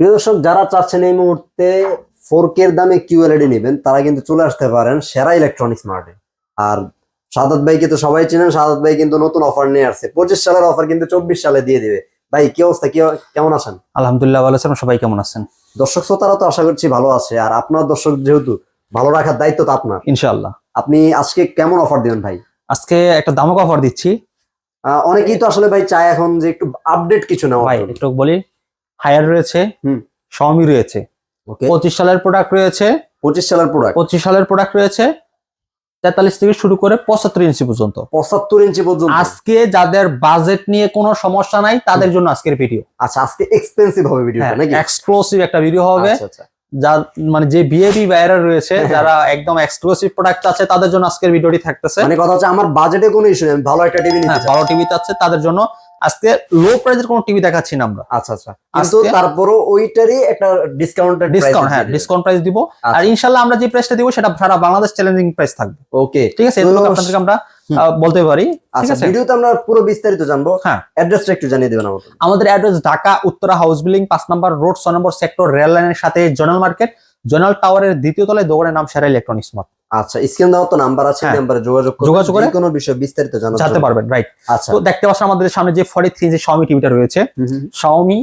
প্রিয় দর্শক যারা চাচ্ছেন এই মুহূর্তে ফোর এর দামে কিউএলইডি নেবেন তারা কিন্তু চলে আসতে পারেন সেরা ইলেকট্রনিক্স মার্টে আর সাদাত ভাইকে তো সবাই চেনেন সাদাত ভাই কিন্তু নতুন অফার নিয়ে আসছে। পঁচিশ সালের অফার কিন্তু চব্বিশ সালে দিয়ে দিবে। ভাই কি অবস্থা? কি কেমন আছেন? আলহামদুলিল্লাহ ভালো আছেন সবাই কেমন আছেন? দর্শক শ্রোতারা তো আশা করছি ভালো আছে আর আপনার দর্শক যেহেতু ভালো রাখার দায়িত্ব তো আপনার। ইনশাআল্লাহ। আপনি আজকে কেমন অফার দিবেন ভাই? আজকে একটা দামক অফার দিচ্ছি। অনেকেই তো আসলে ভাই চায় এখন যে একটু আপডেট কিছু নেওয়া ভাই একটু বলি হায়ার রয়েছে হুম। শাওমি রয়েছে। ওকে পঁচিশ সালের প্রোডাক্ট রয়েছে। পঁচিশ সালের প্রোডাক্ট পঁচিশ সালের প্রোডাক্ট রয়েছে। তেতাল্লিশ থেকে শুরু করে পঁচাত্তর ইঞ্চি পর্যন্ত। পঁচাত্তর ইঞ্চি পর্যন্ত। আজকে যাদের বাজেট নিয়ে কোনো সমস্যা নাই তাদের জন্য আজকের ভিডিও আচ্ছা আজকে এক্সপেন্সিভ হবে ভিডিও নাকি? এক্সক্লুসিভ একটা ভিডিও হবে। আচ্ছা, আচ্ছা। যা মানে যে বিএবি বাইরা রয়েছে হ্যাঁ, হ্যাঁ। যারা একদম এক্সক্লুসিভ প্রোডাক্ট আছে তাদের জন্য আজকের ভিডিওটি থাকতেছে। মানে কথা হচ্ছে আমার বাজেটে কোনো ইস্যু নেই ভালো একটা টিভি নিতে হ্যাঁ বড় টিভিতে আছে তাদের জন্য আজকে লো প্রাইসের কোনো টিভি দেখাচ্ছি না আমরা। আচ্ছা আচ্ছা। কিন্তু তারপরও ওইটারই একটা ডিসকাউন্ট ডিসকাউন্ট হ্যাঁ ডিসকাউন্ট প্রাইস দিব। আচ্ছা। আর ইনশাল্লাহ আমরা যে প্রাইসটা দিব সেটা সারা বাংলাদেশ চ্যালেঞ্জিং প্রাইস থাকবে। ওকে ঠিক আছে? এগুলো আপনাদেরকে আমরা। বলতে পারি। আচ্ছা ভিডিওতে আমরা পুরো বিস্তারিত জানব। হ্যাঁ। অ্যাড্রেসটা একটু জানিয়ে দেবেন আমাকে। আমাদের address Dhaka Uttara house building পাঁচ নম্বর রোড ছয় নম্বর সেক্টর রেল লাইনের সাথে জোনাল মার্কেট জোনাল টাওয়ারের দ্বিতীয় তলায় দোকানের নাম সেরা ইলেকট্রনিক্স মার্ট আচ্ছা স্ক্রিন দাও তো নাম্বার আছে হ্যাঁ। নাম্বারে যোগাযোগ করে যোগাযোগ করে- কোনো বিষয় বিস্তারিত জানতে পারবেন রাইট আচ্ছা। তো দেখতে পাচ্ছেন আমাদের সামনে যে ফর্টি থ্রি যে শাওমি টিভিটা রয়েছে Xiaomi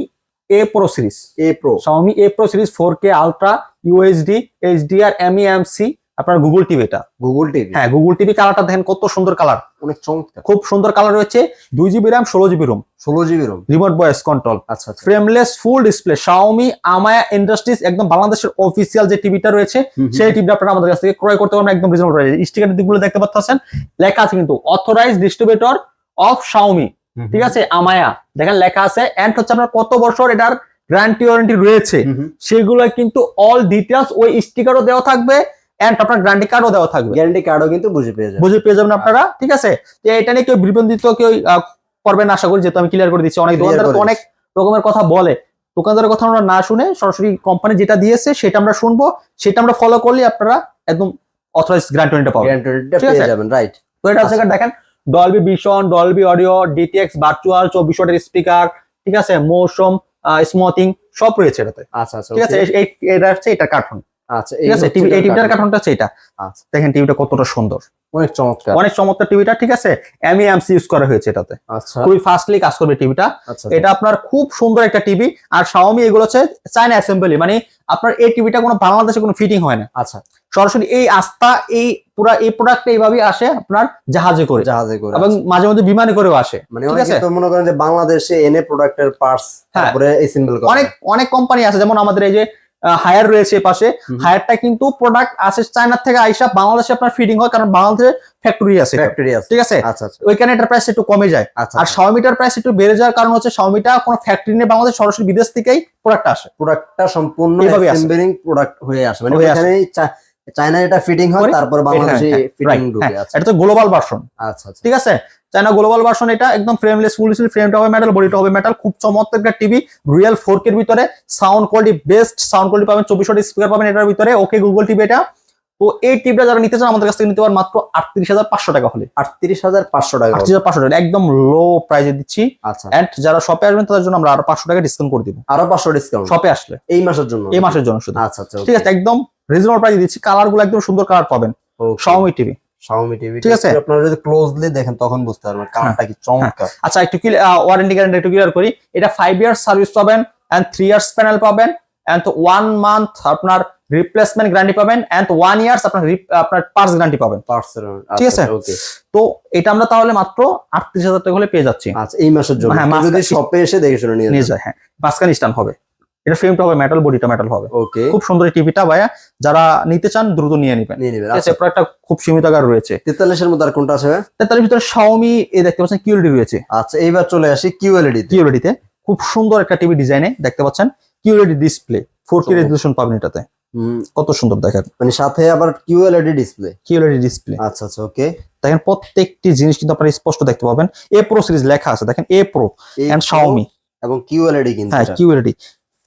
A pro series A pro Xiaomi A pro series four K ultra UHD HDR MEMC আপনার গুগল টিভি এটা গুগল টিভি হ্যাঁ গুগল টিভি কালারটা দেখেন কত সুন্দর কালার অনেক চমৎকার। খুব সুন্দর কালার রয়েছে দুই জিবি র্যাম ষোলো জিবি রোম ষোলো GB ROM remote voice control আচ্ছা frameless full display Xiaomi Amaya industries একদম বাংলাদেশের অফিসিয়াল যে টিভিটা রয়েছে সেই টিভিটা আপনারা আমাদের কাছ থেকে ক্রয় করতে পারবেন একদম রিজনেবল প্রাইসে স্টিকার দিকগুলো দেখতে পাচ্ছেন লেখা আছে কিন্তু অথরাইজ ডিস্ট্রিবিউটর অফ শাওমি ঠিক আছে আমায়া দেখেন লেখা আছে এন্ড হচ্ছে আপনার কত বছর এটার গ্যারান্টি ওয়ারেন্টি রয়েছে। সেগুলো কিন্তু অল ডিটেলস ওই স্টিকারও দেওয়া থাকবে এন্ড আপনার গ্যারান্টি কার্ডও দেওয়া থাকবে। গ্যারান্টি কার্ডও কিন্তু বুঝে পেয়ে যাবে বুঝে পেয়ে যাবেন আপনারা ঠিক আছে? তো এটা নিয়ে কেউ বিভ্রান্তিত কেউ করবেন আশা করি যেহেতু আমি ক্লিয়ার করে দিচ্ছি। অনেক দোকানদার অনেক রকমের কথা বলে। দোকানদারের কথা আমরা না শুনে সরাসরি কোম্পানি যেটা দিয়েছে সেটা আমরা শুনব। সেটা আমরা ফলো করলে আপনারা একদম অথরাইজ গ্র্যান্ড গ্যারান্টিটা পাবেন। ঠিক আছে? পেয়ে যাবেন রাইট তো এটা হচ্ছে আচ্ছা। দেখেন Dolby vision Dolby audio DTX virtual চব্বিশ ওয়াটের স্পিকার ঠিক আছে? মৌসুম স্মুথিং সব রয়েছে এটাতে। আচ্ছা আচ্ছা ঠিক আছে? এটা হচ্ছে এটা কার্টুন আচ্ছা ঠিক আছে টিভি এই টিভিটার কার্টুন। হচ্ছে এটা। আচ্ছা। দেখেন টিভিটা কতটা সুন্দর। অনেক চমৎকার। অনেক চমৎকার টিভিটা ঠিক আছে? এমইএমসি ইউজ করা হয়েছে এটাতে। আচ্ছা। খুবই ফাস্টলি কাজ করবে টিভিটা এটা আপনার খুব সুন্দর একটা টিভি আর শাওমি এগুলো হচ্ছে চায়না অ্যাসেম্বলি মানে আপনার এই টিভিটা কোনো বাংলাদেশে কোনো ফিটিং হয় না। আচ্ছা। সরাসরি এই আস্থা এই পুরা এই প্রোডাক্টটা এইভাবেই আসে আপনার জাহাজে করে। জাহাজে করে এবং মাঝে মধ্যে বিমানে করেও আসে মানে অনেকে তো মনে করেন যে বাংলাদেশে এনে প্রোডাক্টের পার্টস হ্যাঁ। তারপরে অ্যাসেম্বল করে। অনেক অনেক কোম্পানি আছে যেমন আমাদের এই যে হায়ার রয়েছে এ পাশে। হায়ারটা কিন্তু প্রোডাক্ট আসে চায়নার থেকে আইসা বাংলাদেশে আপনার ফিটিং হয় কারণ বাংলাদেশে ফ্যাক্টরি আছে ফ্যাক্টরি আছে। ঠিক আছে? আচ্ছা আচ্ছা। ওইখানে এটার প্রাইস একটু কমে যায়। আচ্ছা আর শাওমিটার প্রাইস একটু বেড়ে যাওয়ার কারণ হচ্ছে শাওমিটা কোনো ফ্যাক্টরি নেই বাংলাদেশ সরাসরি বিদেশ থেকেই প্রোডাক্ট আসে। প্রোডাক্টটা সম্পূর্ণ অ্যাসেম্বলিং প্রোডাক্ট হয়ে আসে। মানে হয়ে ওখানে চায়না এটা ফিটিং হয় তারপর বাংলাদেশে হ্যাঁ, ফিটিং ঢুকে হ্যাঁ, আচ্ছা এটা তো গ্লোবাল ভার্সন আচ্ছা। ঠিক আছে? চায়না গ্লোবাল ভার্সন এটা একদম ফ্রেমলেস ফুল ডিসপ্লে ফ্রেমটা হবে মেটাল বডিটা হবে মেটাল খুব চমৎকার একটা টিভি রিয়েল ফোর এর ভিতরে sound quality best sound quality পাবেন চব্বিশ স্পিকার পাবেন এটার ভিতরে ওকে গুগল টিভি এটা। তো এই টিভিটা যারা নিতে চান আমাদের কাছ থেকে নিতে পারেন মাত্র আটত্রিশ হাজার পাঁচশো টাকা হলে। আটত্রিশ হাজার পাঁচশো টাকা আটত্রিশ হাজার পাঁচশো টাকা একদম লো প্রাইসে দিচ্ছি। আচ্ছা। এন্ড যারা শপে আসবেন তাদের জন্য আমরা আরও পাঁচশো টাকা ডিসকাউন্ট করে দিব। আরও পাঁচশো ডিসকাউন্ট শপে আসলে। এই মাসের জন্য। এই মাসের জন্য শুধু। আচ্ছা আচ্ছা ঠিক আছে একদম রিজনেবল প্রাইসে দিচ্ছি। কালারগুলো একদম সুন্দর কালার পাবেন। শাওমি টিভি শাওমি টিভি ঠিক আছে? হ্যাঁ। আপনারা যদি ক্লোজলি দেখেন তখন বুঝতে পারবেন কালারটা কি চমৎকার। আচ্ছা একটু ওয়ারেন্টি গ্যারান্টি একটু ক্লিয়ার করি। এটা ফাইভ ইয়ার্স সার্ভিস পাবেন এন্ড থ্রি ইয়ার্স প্যানেল পাবেন এন্ড ওয়ান মান্থ আপনার রিপ্লেসমেন্ট গ্যারান্টি পাবেন এন্ড ওয়ান ইয়ার্স আপনার আপনার পার্স গ্যারান্টি পাবেন। পার্সেল ঠিক আছে? ওকে তো এটা আমরা তাহলে মাত্র আটত্রিশ হাজার টাকা হলে পেয়ে যাচ্ছি। আচ্ছা এই মাসের জন্য। হ্যাঁ, যদি শপে এসে দেখে শুনে নিয়ে যায় হ্যাঁ। মাঝখানে স্ট্যান্ড হবে। এটা ফ্রেমটা হবে মেটাল বডিটা মেটাল হবে। ওকে খুব সুন্দর টিভিটা ভাইয়া। যারা নিতে চান দ্রুত নিয়ে নেবেন। নিয়ে নেবেন আচ্ছা। একটা খুব সীমিত আকার রয়েছে। তেতাল্লিশের মধ্যে আর কোনটা আছে ভাই? তার ভিতরে শাওমি এই দেখতে পাচ্ছেন কিউএলডি রয়েছে। আচ্ছা এইবার চলে আসি কিউএলইডি তে। খুব সুন্দর একটা টিভি ডিজাইনে দেখতে পাচ্ছেন কিউএলডি ডিসপ্লে ফোর কে চমৎকার। রেজলিউশন পাবেন এটাতে। কত সুন্দর দেখেন। মানে সাথে আবার কিউএলইডি ডিসপ্লে কিউএলডি ডিসপ্লে আচ্ছা আচ্ছা ওকে দেখেন প্রত্যেকটি জিনিস কিন্তু আপনারা স্পষ্ট দেখতে পাবেন। এ প্রো সিরিজ লেখা আছে দেখেন এ প্রো এন্ড শাওমি এবং কিউএলইডি কিন্তু হ্যাঁ কিউএলডি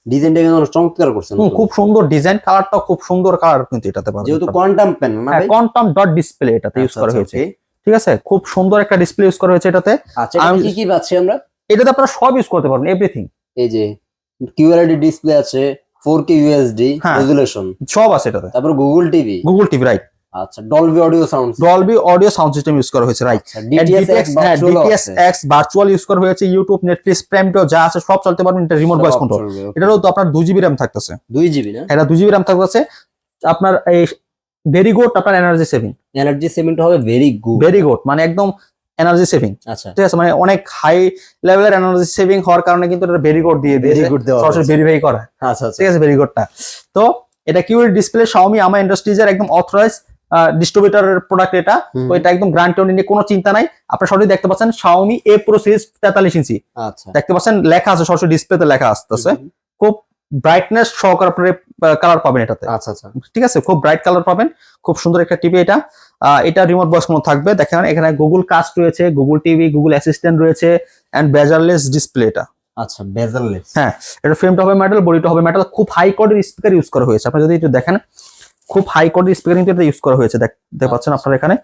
ডিজাইনটা কিন্তু চমৎকার করছেন খুব সুন্দর ডিজাইন কালারটাও খুব সুন্দর কালার কিন্তু এটাতে পাবেন। যেহেতু কোয়ান্টাম পেন না ভাই? কোয়ান্টাম ডট ডিসপ্লে এটাতে ইউজ আচ্ছা, করা আচ্ছা, হয়েছে। ঠিক আছে? খুব সুন্দর একটা ডিসপ্লে ইউজ করা হয়েছে এটাতে। আচ্ছা আমি- কি কি পাচ্ছি আমরা? এটাতে আপনারা সব ইউজ করতে পারবেন এভরিথিং এই যে কিউএলইডি ডিসপ্লে আছে ফোর কে ইউএসডি হ্যাঁ। রেজুলেশন সব আছে এটাতে। তারপর Google TV Google TV right আচ্ছা Dolby audio sound Dolby audio sound system use করা হয়েছে right DTS X DTS X virtual use করা হয়েছে ইউটিউব নেটফ্লিক্স প্রাইম যা আছে সব চলতে পারবেন এটা রিমোট ভয়েস কন্ট্রোল এটারও তো আপনার দুই জিবি র্যাম থাকতেছে। দুই জিবি না? এটা দুই জিবি র্যাম থাকতেছে। আপনার এই ভেরি গুড আপনার এনার্জি সেভিং এনার্জি সেভিংটা হবে ভেরি গুড ভেরি গুড মানে একদম এনার্জি সেভিং আচ্ছা। ঠিক আছে মানে অনেক হাই লেভেলের এনার্জি সেভিং হওয়ার কারণে কিন্তু এটা ভেরি গুড দিয়ে ভেরি গুড দেওয়া সরাসরি। ভেরিফাই করা। আচ্ছা আচ্ছা। ঠিক আছে ভেরি গুডটা তো এটা কিউরি ডিসপ্লে Xiaomi আমা ইন্ডাস্ট্রিজের একদম অথরাইজ ডিস্ট্রিবিউটরের প্রোডাক্ট এটা তো এটা একদম গ্রান্ট নিয়ে কোনো চিন্তা নাই। আপনারা সরাসরি দেখতে পাচ্ছেন Xiaomi A Pro সিরিজ 43 ইঞ্চি আচ্ছা। দেখতে পাচ্ছেন লেখা আছে সরাসরি ডিসপ্লেতে লেখা আসতেছে। খুব ব্রাইটনেস সহকারে আপনার কালার পাবেন এটাতে। আচ্ছা আচ্ছা। ঠিক আছে? খুব ব্রাইট কালার পাবেন। খুব সুন্দর একটা টিভি এটা। এটা রিমোট বক্স কোনো থাকবে। দেখেন এখানে গুগল কাস্ট রয়েছে গুগল টিভি গুগল অ্যাসিস্ট্যান্ট রয়েছে এন্ড বেজারলেস ডিসপ্লে এটা। আচ্ছা বেজারলেস হ্যাঁ এটা ফ্রেমটা হবে মেটাল বডিটা হবে মেটাল খুব হাই কোয়ালিটির স্পিকার ইউজ করা হয়েছে। আপনি যদি একটু দেখেন খুব হাই কোয়ালিটির স্পিকার কিন্তু এটা ইউজ করা হয়েছে দেখ- দেখতে পাচ্ছেন আপনারা এখানে?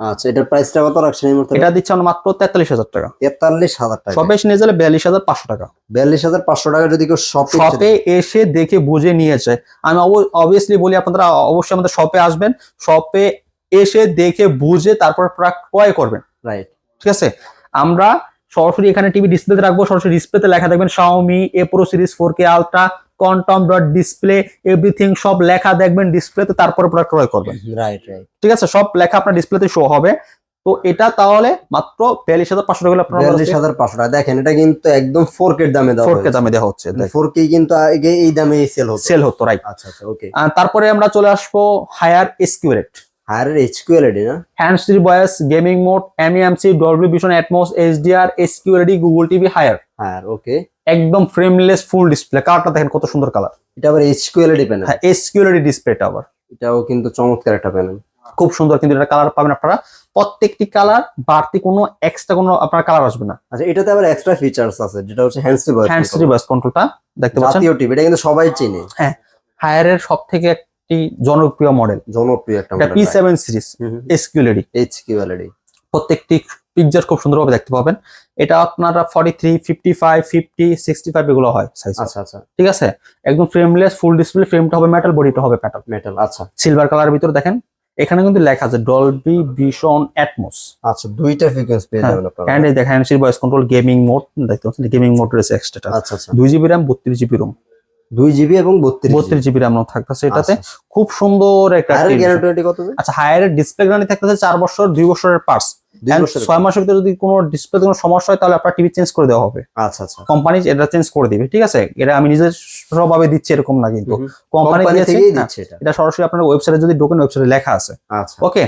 আচ্ছা এটার প্রাইসটা কত রাখছেন এই মুহূর্তে? এটা দিচ্ছে আমরা মাত্র তেতাল্লিশ হাজার টাকা। তেতাল্লিশ হাজার টাকা। শপে এসে নিয়ে গেলে বিয়াল্লিশ হাজার পাঁচশো টাকা। বিয়াল্লিশ হাজার পাঁচশো টাকা যদি কেউ শপে শপে এসে দেখে বুঝে নিয়েছে। আমি অবভিয়াসলি বলি আপনারা অবশ্যই আমাদের শপে আসবেন। শপে এসে দেখে বুঝে তারপর প্রোডাক্ট ক্রয় করবেন। রাইট ঠিক আছে? আমরা সরাসরি এখানে টিভি ডিসপ্লেতে রাখব সরাসরি ডিসপ্লেতে লেখা দেখবেন Xiaomi A Pro Series 4K Ultra quantum dot display everything সব লেখা দেখবেন ডিসপ্লেতে তারপরে প্রোডাক্ট ক্রয় করবেন। রাইট রাইট ঠিক আছে? সব লেখা আপনার ডিসপ্লেতে শো হবে। তো এটা তাহলে মাত্র বিয়াল্লিশ হাজার পাঁচশো টাকা বিয়াল্লিশ হাজার পাঁচশো টাকা। দেখেন এটা কিন্তু একদম ফোর কে দামে ফোর কে দামে দেওয়া হচ্ছে ফোর কে কিন্তু আগে এই দামে সেল হতো। সেল হতো রাইট আচ্ছা আচ্ছা ওকে তারপরে আমরা চলে আসব হায়ার এসকিউরেট হায়ার এইচকিউএলইডি না? Hand free voice gaming mode MEMC Dolby vision Atmos HDR এসকিউরিটি Google TV Haier Haier okay একদম ফ্রেমলেস ফুল ডিসপ্লে কালারটা দেখেন কত সুন্দর কালার। এটা আবার এইচকিউএলইডি প্যানেল হ্যাঁ এসকিউরিটি ডিসপ্লেটা আবার। এটাও কিন্তু চমৎকার একটা প্যানেল খুব সুন্দর কিন্তু এটা কালার পাবেন আপনারা। প্রত্যেকটি কালার বাড়তি কোনো এক্সট্রা কোনো আপনার কালার আসবে না। আচ্ছা এটাতে আবার এক্সট্রা ফিচার্স আছে যেটা হচ্ছে hands free voice hand free voice কন্ট্রোলটা দেখতে পাচ্ছেন? জাতীয় টিভি এটা কিন্তু সবাই চেনে। হ্যাঁ হায়ারের সব থেকে একটি জনপ্রিয় মডেল জনপ্রিয় একটা এটা পি সেভেন সিরিজ এসকিউরিটি এইচকিউএলইডি প্রত্যেকটি পিকচার খুব সুন্দরভাবে দেখতে পাবেন। এটা আপনারা forty three fifty five fifty sixty five এগুলো হয় সাইজ আচ্ছা আচ্ছা। ঠিক আছে? একদম ফ্রেমলেস ফুল ডিসপ্লে ফ্রেমটা হবে মেটাল বডিটা হবে মেটাল মেটাল আচ্ছা। সিলভার কালারের ভিতরে দেখেন এখানে কিন্তু লেখা আছে ডলবি ভিশন অ্যাটমস আচ্ছা দুইটা ফ্রিকোয়েন্সি পেয়ে যাবেন আপনারা এন্ড দেখেন হ্যান্ডসির ভয়েস কন্ট্রোল গেমিং মোড দেখতে পাচ্ছেন গেমিং মোড রয়েছে এক্সট্রা আচ্ছা আচ্ছা। দুই জিবি র্যাম বত্রিশ জিবি রুম দুই জিবি এবং বত্রিশ বত্রিশ জিবি র্যাম থাকতেছে এটাতে। আচ্ছা। খুব সুন্দর একটা হায়ার TV। গ্যারান্টি কত? আচ্ছা হায়ারের ডিসপ্লে গ্যারান্টি থাকতেছে চার বছর দুই বছরের পার্স দুই বছরের ছয় মাসের ভিতরে যদি কোনো ডিসপ্লে কোনো সমস্যা হয় তাহলে আপনার টিভি চেঞ্জ করে দেওয়া হবে। আচ্ছা আচ্ছা। কোম্পানি এটা চেঞ্জ করে দিবে ঠিক আছে? এটা আমি নিজের সবভাবে দিচ্ছি এরকম না কিন্তু। কোম্পানি দিয়েছে হ্যাঁ, এটা। সরাসরি আপনার ওয়েবসাইটে যদি ঢোকেন ওয়েবসাইটে লেখা আছে। আচ্ছা। ওকে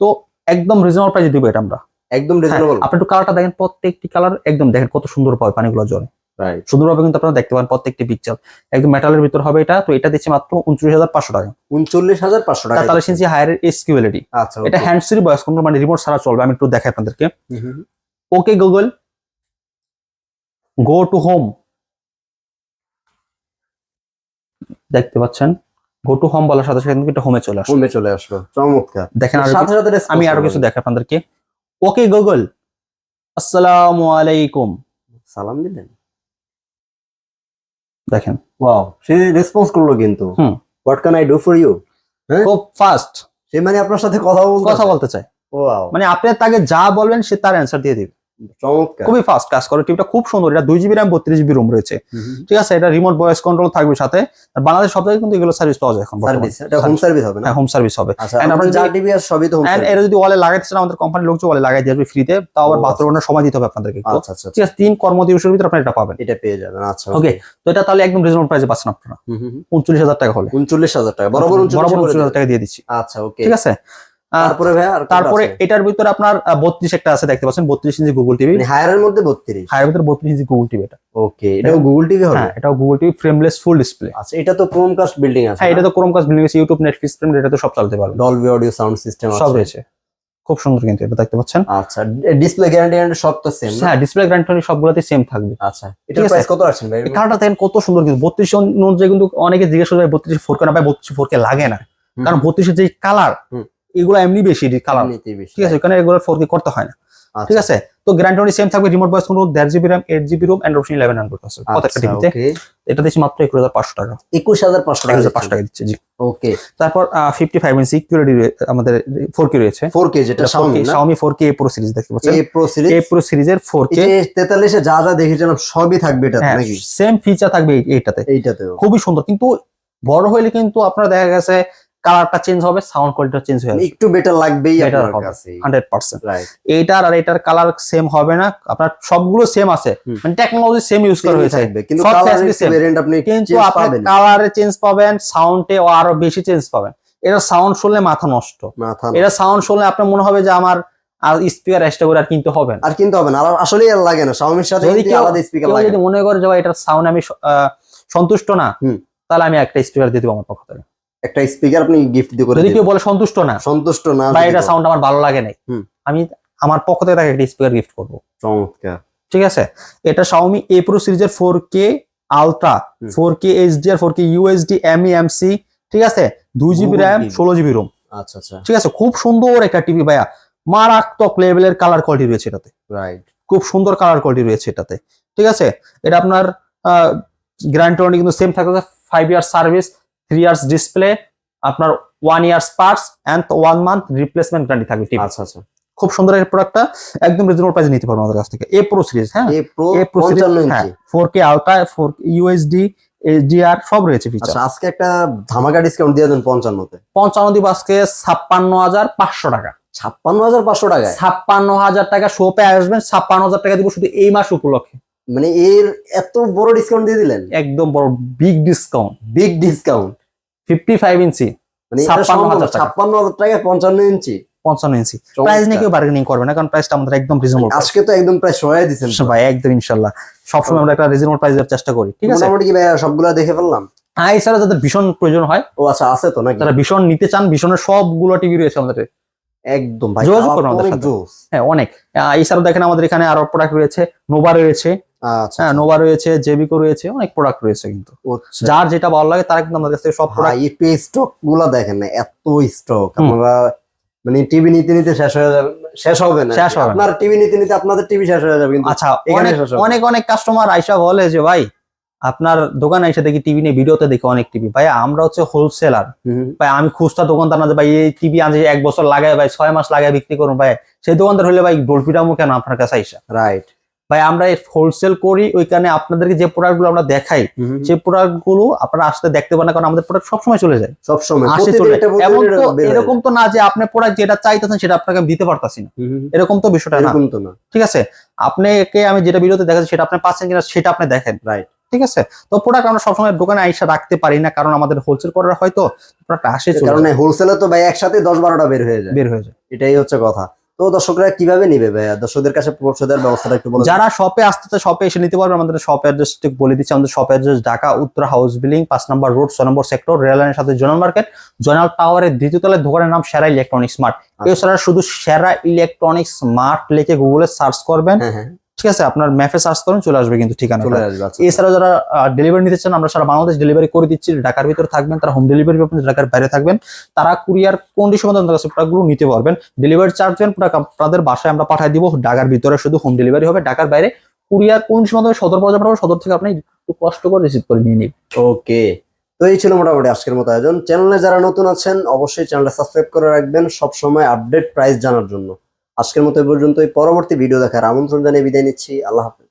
তো একদম রিজনেবল প্রাইসে দিব এটা আমরা। একদম হ্যাঁ, রিজনেবল আপনি একটু কালারটা দেখেন প্রত্যেকটি কালার একদম দেখেন কত সুন্দর পাবে পানিগুলো জলে। রাইট সুন্দরভাবে কিন্তু আপনারা দেখতে পান প্রত্যেকটি পিকচার। একদম মেটালের ভিতর হবে এটা। তো এটা দিচ্ছে মাত্র উনত্রিশ হাজার পাঁচশো টাকা। উনচল্লিশ হাজার পাঁচশো টাকা তেতাল্লিশ ইঞ্চি হায়ার এসকিউএলিটি আচ্ছা এটা হ্যান্ড ফ্রি বয়স কন্ট্রোল মানে রিমোট ছাড়া চলবে। আমি একটু দেখাই আপনাদেরকে। Okay Google go to home দেখতে পাচ্ছেন? গো টু হোম বলার সাথে সাথে কিন্তু এটা হোমে চলে আসবে। হোমে চলে আসলো চমৎকার। দেখেন আর সাথে সাথে আমি আরও কিছু দেখাই আপনাদেরকে। ওকে গুগল আসসালামু আলাইকুম। সালাম দিলেন? দেখেন। ওয়াও সে রেসপন্স করল কিন্তু। হুম। What can I do for you? খুব ফাস্ট সে মানে আপনার সাথে কথা বলতে কথা বলতে চায়। ওয়াও মানে আপনি তাকে যা বলবেন সে তার অ্যান্সার দিয়ে দিবে। চমৎকার। খুবই ফাস্ট কাজ করে টিভিটা খুব সুন্দর। এটা দুই জিবি র্যাম বত্রিশ জিবি রুম রয়েছে। ঠিক আছে এটা রিমোট ভয়েস কন্ট্রোল থাকবে সাথে। আর বাংলাদেশ সব জায়গায় কিন্তু এগুলো সার্ভিস পাওয়া যায় এখন সার্ভিস এটা হোম সার্ভিস হবে না? হ্যাঁ হোম সার্ভিস হবে। আচ্ছা And আপনি যা আছে সবই তো হোম এন্ড এটা যদি ওয়ালে লাগাইতে চান আমাদের কোম্পানির লোকজন ওয়ালে লাগাই দিয়ে আসবে ফ্রিতে তাও আবার বাহাত্তর ঘণ্টা সময় দিতে হবে আপনাদেরকে আচ্ছা আচ্ছা ঠিক আছে তিন কর্মদিবসের ভিতরে আপনারা এটা পাবেন। এটা পেয়ে যাবেন আচ্ছা ওকে তো এটা তাহলে একদম রিজনেবল প্রাইসে পাচ্ছেন আপনারা। উনচল্লিশ হাজার টাকা হলে। উনচল্লিশ হাজার টাকা বরাবর বরাবর উনচল্লিশ উনচল্লিশ হাজার টাকা দিয়ে দিচ্ছি। আচ্ছা ওকে ঠিক আছে? তারপরে ভাই তারপরে এটার ভিতরে আপনার বত্রিশ একটা আছে দেখতে পাচ্ছেন বত্রিশ ইঞ্চি গুগল টিভি হায়ারের মধ্যে বত্রিশ? হায়ের ভিতরে বত্রিশ ইঞ্চি গুগল টিভি এটা। ওকে এটাও গুগল টিভি হবে? হ্যাঁ এটাও Google TV frameless full display আচ্ছা এটা তো ক্রোমকাস্ট বিল্ডিং আছে হ্যাঁ এটা তো ক্রোম কাজ বিল্ডিং আছে ইউটিউব নেটফ্লিক্স ফ্রেম এটা তো সব চালাতে পারবে। ডলবি অডিও সাউন্ড সিস্টেম সব রয়েছে। খুব সুন্দর কিন্তু এটা দেখতে পাচ্ছেন। আচ্ছা ডিসপ্লে গ্যারান্টি গ্যারান্টি সব তো সেম হ্যাঁ ডিসপ্লে গ্যারান্টি সবগুলোতে সেম থাকবে। আচ্ছা আছে। প্রাইস কত রাখছেন ভাই? এই দেখেন কত সুন্দর কিন্তু বত্রিশ অনুযায়ী কিন্তু অনেকে জিজ্ঞেস করে বত্রিশ ফোর কে না ভাই বত্রিশ ফোর কে লাগে না। কারণ বত্রিশের যে কালার। এগুলো এমনি বেশি কালার ঠিক আছে এখানে এগুলো ফোর কে করতে হয় না। ঠিক আছে? তো গ্যারান্টি সেম থাকবে রিমোট ভয়েস কন্ট্রোল দেড় GB RAM eight GB ROM Android eleven hundred আছে প্রত্যেকটা আচ্ছা টিভিতে এটা দিচ্ছি মাত্র একুশ হাজার পাঁচশো টাকা। একুশ হাজার পাঁচশো টাকা পাঁচশো টাকা দিচ্ছে জি। ওকে তারপর ফিফটি ফাইভ ইঞ্চি কিউরিটি আমাদের ফোর কে রয়েছে। ফোর কে যেটা Xiaomi four K pro series দেখতে পাচ্ছেন? A pro series A pro সিরিজের ফোর কে যে তেতাল্লিশে যা যা দেখেছিলাম সবই থাকবে এটা হ্যাঁ নাকি? সেম ফিচার থাকবে এই- এইটাতে। এইটাতেও। খুবই সুন্দর। কিন্তু বড় হইলে কিন্তু আপনার দেখা গেছে কালারটা চেঞ্জ হবে সাউন্ড কোয়ালিটিটা চেঞ্জ হবে একটু বেটার লাগবেই আপনার কাছে। হান্ড্রেড পার্সেন্ট রাইট এইটার আর এটার কালার সেম হবে না আপনার সবগুলো সেম আছে। মানে টেকনোলজি সেম ইউজ করা হয়েছে। কিন্তু কালার ভেরিয়েন্ট আপনি কিন্তু change আপনি কালারে চেঞ্জ পাবেন সাউন্ডে আরও বেশি চেঞ্জ পাবেন। এটা সাউন্ড শুনলে মাথা নষ্ট। মাথা এটা সাউন্ড শুনলে আপনার মনে হবে যে আমার আর স্পিকার এক্সট্রা করে আর কিনতে হবে না। আর কিনতে হবে না আর আসলে আর লাগে না। Xiaomi সাথে যদি আলাদা স্পিকার লাগে। যদি মনে করে যে এটার সাউন্ড আমি সন্তুষ্ট না। তাহলে আমি একটা স্পিকার দিয়ে দেবো আমার পক্ষ থেকে। একটা স্পিকার আপনি গিফট দিয়ে করে যদি কেউ বলে সন্তুষ্ট না সন্তুষ্ট না বা এটা সাউন্ড আমার ভালো লাগে হুম। আমি আমার পক্ষ থেকে তাকে একটা স্পিকার গিফট করব। চমৎকার। ঠিক আছে? এটা Xiaomi A Pro সিরিজের ফোর কে আলট্রা হুম। ফোর কে এইচডি আর ফোর কে ইউএসডি এমইএমসি ঠিক আছে? দুই জিবি Google র্যাম TV ষোলো জিবি রোম আচ্ছা আচ্ছা। ঠিক আছে? খুব সুন্দর একটা টিভি ভাইয়া। মারাত্মক লেভেলের কালার কোয়ালিটি রয়েছে এটাতে। রাইট খুব সুন্দর কালার কোয়ালিটি রয়েছে এটাতে। ঠিক আছে? এটা আপনার গ্যারান্টি ওয়ারেন্টি কিন্তু সেম থাকবে five year service three years display আপনার one years parts and one month replacement guarantee থাকবে আচ্ছা আচ্ছা। খুব সুন্দর এই প্রোডাক্টটা একদম রিজনেবল প্রাইসে নিতে পারবেন আমাদের কাছ থেকে। এ প্রো সিরিজ হ্যাঁ? A pro A pro series 55 হ্যাঁ। ইঞ্চি। Four K ultra four UHD HDR সব রয়েছে ফিচার আচ্ছা আজকে একটা ধামাকা ডিসকাউন্ট দিয়ে দেন পঞ্চান্নতে। পঞ্চান্ন দিব আজকে ছাপ্পান্ন হাজার পাঁচশো টাকা। ছাপ্পান্ন হাজার পাঁচশো টাকায়? ছাপ্পান্ন হাজার টাকা শোপে আসবেন ছাপ্পান্ন হাজার টাকা দিব শুধু এই মাস উপলক্ষে। মানে এর এত বড় ডিসকাউন্ট দিয়ে দিলেন? একদম বড় big discount big discount fifty five ইঞ্চি 56,000 ছাপ্পান্ন হাজার টাকা। পঞ্চান্ন ইঞ্চি পঞ্চান্ন ইঞ্চি প্রাইস নিয়ে কেউ বার্গেনিং করবে না কারণ প্রাইসটা আমাদের একদম রিজনেবল আজকে তো একদম প্রাইস দিচ্ছেন। ভাই একদম ইনশাল্লাহ। সবসময় আমরা একটা রিজনেবল প্রাইস দেওয়ার চেষ্টা করি ঠিক আছে? মোটামুটি ভাই সবগুলা দেখে ফেললাম? হ্যাঁ এছাড়া যাদের ভীষণ প্রয়োজন হয় ও আচ্ছা আছে তো নাকি? তারা ভীষণ নিতে চান ভীষণের সবগুলো টিভি রয়েছে আমাদের। একদম ভাই যোগাযোগ করুন আমাদের সাথে। হ্যাঁ অনেক। এছাড়াও দেখেন আমাদের এখানে আরও প্রোডাক্ট রয়েছে নোভা রয়েছে। আচ্ছা হ্যাঁ নোভা রয়েছে জেবিকো রয়েছে অনেক প্রোডাক্ট রয়েছে কিন্তু। আচ্ছা। যার যেটা ভালো লাগে তারা কিন্তু আমাদের কাছ সব প্রোডাক্ট একটু স্টকগুলা দেখেন না এত স্টক আমরা মানে টিভি নিতে নিতে শেষ হয়ে যাবে শেষ হবে না। শেষ হবে আপনার টিভি নিতে নিতে আপনাদের টিভি শেষ হয়ে যাবে কিন্তু আচ্ছা অনেক। অনেক অনেক কাস্টমার আইসা বলে যে ভাই আপনার দোকানে এসে দেখি টিভি নিয়ে ভিডিওতে দেখি অনেক টিভি ভাই আমরা হচ্ছে হোলসেলার ভাই আমি খুচরা দোকানদার না ভাই এই টিভি আজ এক বছর লাগায় ভাই ছয় মাস লাগায় বিক্রি করুন। ভাই সেই দোকানদার হলে ভাই ডলফিটামো কেন আপনার কাছে আইসা? রাইট ভাই আমরা হোলসেল করি ওইখানে আপনাদেরকে যে প্রোডাক্টগুলো আমরা দেখাই সেই প্রোডাক্টগুলো আপনারা আসতে দেখতে পান না কারণ আমাদের প্রোডাক্ট সবসময় চলে যায়। সবসময় আসে চলে এমন তো এরকম তো না যে আপনি প্রোডাক্ট যেটা চাইতেছেন সেটা আপনাকে আমি দিতে পারতাছি না। এরকম তো বিষয়টা না। ঠিক আছে? আপনাকে আমি যেটা ভিডিওতে দেখাচ্ছি সেটা আপনি পাচ্ছেন কিনা সেটা আপনি দেখেন। Right. ঠিক আছে? তো প্রোডাক্ট আমরা সবসময় দোকানে আইসা রাখতে পারি না কারণ আমাদের হোলসেল করার হয়তো প্রোডাক্ট আসে কারণ হোলসেলে তো ভাই একসাথে দশ বারোটা বের হয়ে যায়। বের হয়ে যায়। এটাই হচ্ছে কথা। তো দর্শকরা কীভাবে নিবে ভাইয়া দর্শকদের কাছে পৌঁছে দেওয়ার ব্যবস্থাটা একটু বলে যারা শপে আসতে চায় শপে এসে নিতে পারবে। আমাদের শপ অ্যাড্রেস ঠিক বলে দিচ্ছি। আমাদের শপ অ্যাড্রেস ঢাকা উত্তর হাউস বিল্ডিং পাঁচ নম্বর রোড ছয় নম্বর সেক্টর রেল লাইনের সাথে জোনাল মার্কেট জোনাল টাওয়ারের দ্বিতীয় তলায় দোকানের নাম সেরা ইলেকট্রনিক্স স্মার্ট এছাড়া শুধু সেরা ইলেকট্রনিক্স মার্ট লিখে গুগলে সার্চ করবেন। হ্যাঁ হ্যাঁ। ঠিক আছে? আপনার ম্যাপে সার্চ করুন চলে আসবে কিন্তু ঠিকানা চলে আসবে আচ্ছা। এছাড়া যারা ডেলিভারি নিতে চান আমরা সারা বাংলাদেশ ডেলিভারি করে দিচ্ছি। ঢাকার ভিতরে থাকবেন তারা হোম ডেলিভারি পাবেন ঢাকার বাইরে থাকবেন। তারা কুরিয়ার কন্ডিশন আমাদের কাছে প্রোডাক্টগুলো নিতে পারবেন। ডেলিভারি চার্জ দেন প্রোডাক্ট আপনাদের বাসায় আমরা পাঠিয়ে দিব। ঢাকার ভিতরে শুধু হোম ডেলিভারি হবে ঢাকার বাইরে কুরিয়ার কন্ডিশন মধ্যে সদর পর্যায়ে পাঠাবো সদর থেকে আপনি একটু কষ্ট করে রিসিভ করে নিয়ে নিন। ওকে। তো এই ছিল মোটামুটি আজকের মতো আয়োজন। চ্যানেলে যারা নতুন আছেন অবশ্যই চ্যানেলটা সাবস্ক্রাইব করে রাখবেন সব সময় আপডেট প্রাইস জানার জন্য। আজকের মতো পর্যন্তই। পরবর্তী ভিডিও দেখার আমন্ত্রণ জানিয়ে বিদায় নিচ্ছি। আল্লাহ হাফেজ।